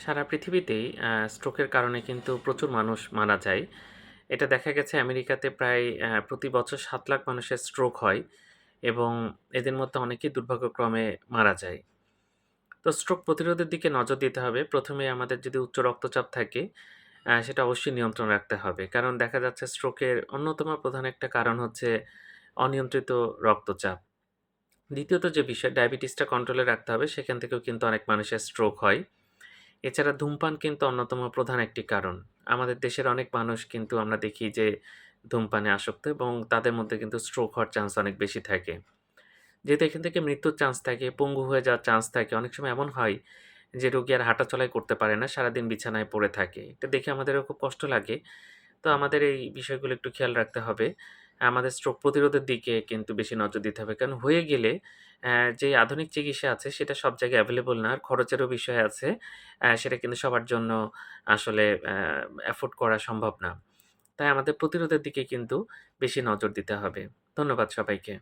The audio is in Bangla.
সারা পৃথিবীতেই স্ট্রোকের কারণে কিন্তু প্রচুর মানুষ মারা যায়। এটা দেখা গেছে আমেরিকাতে প্রায় প্রতি বছর সাত লাখ মানুষের স্ট্রোক হয় এবং এদের মধ্যে অনেকেই দুর্ভাগ্যক্রমে মারা যায়। তো স্ট্রোক প্রতিরোধের দিকে নজর দিতে হবে। প্রথমে আমাদের যদি উচ্চ রক্তচাপ থাকে, সেটা অবশ্যই নিয়ন্ত্রণ রাখতে হবে। কারণ দেখা যাচ্ছে স্ট্রোকের অন্যতম প্রধান একটা কারণ হচ্ছে অনিয়ন্ত্রিত রক্তচাপ। দ্বিতীয়ত যে বিষয় ডায়াবেটিসটা কন্ট্রোলে রাখতে হবে, সেখান থেকেও কিন্তু অনেক মানুষের স্ট্রোক হয়। এছাড়া ধূমপান কিন্তু অন্যতম প্রধান একটি কারণ। আমাদের দেশের অনেক মানুষ কিন্তু আমরা দেখি যে ধূমপানে আসক্ত এবং তাদের মধ্যে কিন্তু স্ট্রোক হওয়ার চান্স অনেক বেশি থাকে। যেহেতু এখান থেকে মৃত্যুর চান্স থাকে, পঙ্গু হয়ে যাওয়ার চান্স থাকে, অনেক সময় এমন হয় যে রোগী আর হাঁটাচলাই করতে পারে না, সারাদিন বিছানায় পড়ে থাকে। এটা দেখে আমাদেরও খুব কষ্ট লাগে। তো আমাদের এই বিষয়গুলো একটু খেয়াল রাখতে হবে। আমাদের স্ট্রোক প্রতিরোধের দিকে কিন্তু বেশি নজর দিতে হবে। কারণ হয়ে গেলে যে আধুনিক চিকিৎসা আছে সেটা সব জায়গায় অ্যাভেলেবল না। আর খরচেরও বিষয় আছে। সেটা কিন্তু সবার জন্য আসলে অ্যাফোর্ড করা সম্ভব না। তাই আমাদের প্রতিরোধের দিকে কিন্তু বেশি নজর দিতে হবে। ধন্যবাদ সবাইকে।